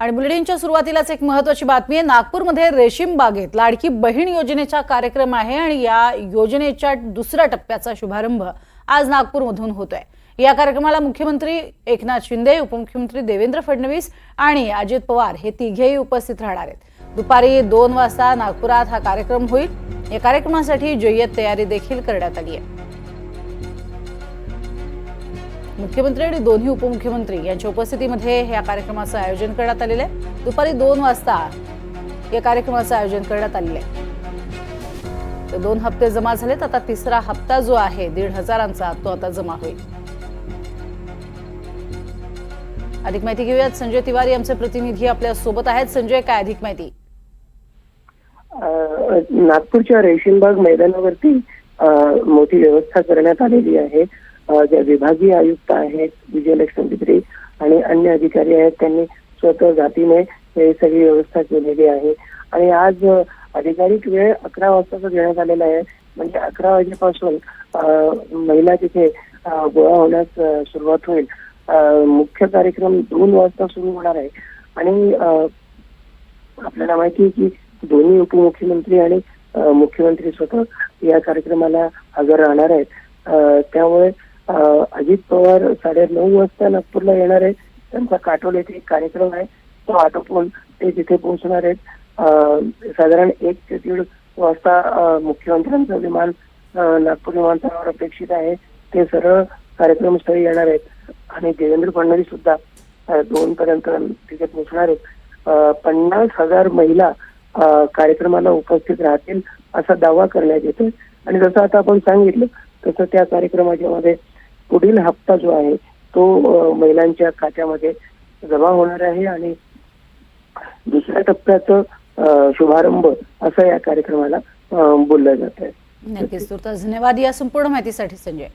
आणि बुलेटिनच्या सुरुवातीलाच एक महत्वाची बातमी आहे. नागपूरमध्ये रेशीम बागेत लाडकी बहीण योजनेचा कार्यक्रम आहे आणि या योजनेच्या दुसऱ्या टप्प्याचा शुभारंभ आज नागपूरमधून होतोय. या कार्यक्रमाला मुख्यमंत्री एकनाथ शिंदे उपमुख्यमंत्री देवेंद्र फडणवीस आणि अजित पवार हे तिघेही उपस्थित राहणार आहेत. दुपारी दोन वाजता नागपुरात हा कार्यक्रम होईल. या कार्यक्रमासाठी जय्यत तयारी देखील करण्यात आली आहे. मुख्यमंत्री आणि दोन्ही उपमुख्यमंत्री यांच्या उपस्थितीमध्ये या कार्यक्रमाचं आयोजन करण्यात आलेलं आहे. दुपारी दोन वाजता या कार्यक्रमाचं आयोजन करण्यात आलेलं आहे. तर दोन हप्ते जमा झालेत. आता तिसरा हप्ता जो आहे दीड हजारांचा तो आता जमा होईल. अधिक माहिती घेऊयात. संजय तिवारी आमचे प्रतिनिधी आपल्यासोबत आहेत. संजय काय अधिक माहिती? नागपूरच्या रेशीमबाग मैदानावरती मोठी व्यवस्था करण्यात आलेली आहे. ज्या विभागीय आयुक्त आहेत विजयलक्ष्मी बिद्रे आणि अन्य अधिकारी आहेत त्यांनी स्वतः जातीने हे सगळी व्यवस्था केलेली आहे. आणि आज अ, वेळ अकरा वाजताचा देण्यात आलेला आहे. म्हणजे अकरा वाजेपासून महिला तिथे गोळा होण्यास सुरुवात होईल. मुख्य कार्यक्रम दोन वाजता सुरू होणार आहे. आणि आपल्याला माहिती आहे की दोन्ही उपमुख्यमंत्री आणि मुख्यमंत्री स्वतः या कार्यक्रमाला हजर राहणार आहेत. त्यामुळे अजित पवार साडे नऊ वाजता नागपूरला येणार आहेत. त्यांचा काटोल येथे एक कार्यक्रम आहे. तो आटोपून ते तिथे पोहोचणार आहेत. साधारण एक ते दीड वाजता मुख्यमंत्र्यांचं विमान नागपूर विमानतळावर अपेक्षित आहे. ते सरळ कार्यक्रमस्थळी येणार आहेत. आणि देवेंद्र फडणवीस सुद्धा दोन पर्यंत तिथे पोहोचणार आहेत. पन्नास हजार महिला कार्यक्रमाला उपस्थित राहतील असा दावा करण्यात येतोय. आणि जसं आता आपण सांगितलं तसं त्या कार्यक्रमाच्या मध्ये पुढील हप्ता जो आहे तो महिलांच्या खात्यामध्ये जमा होणार आहे आणि दुसऱ्या टप्प्याचं शुभारंभ असं या कार्यक्रमाला बोललं जात आहे नक्कीच धन्यवाद या संपूर्ण माहितीसाठी संजय.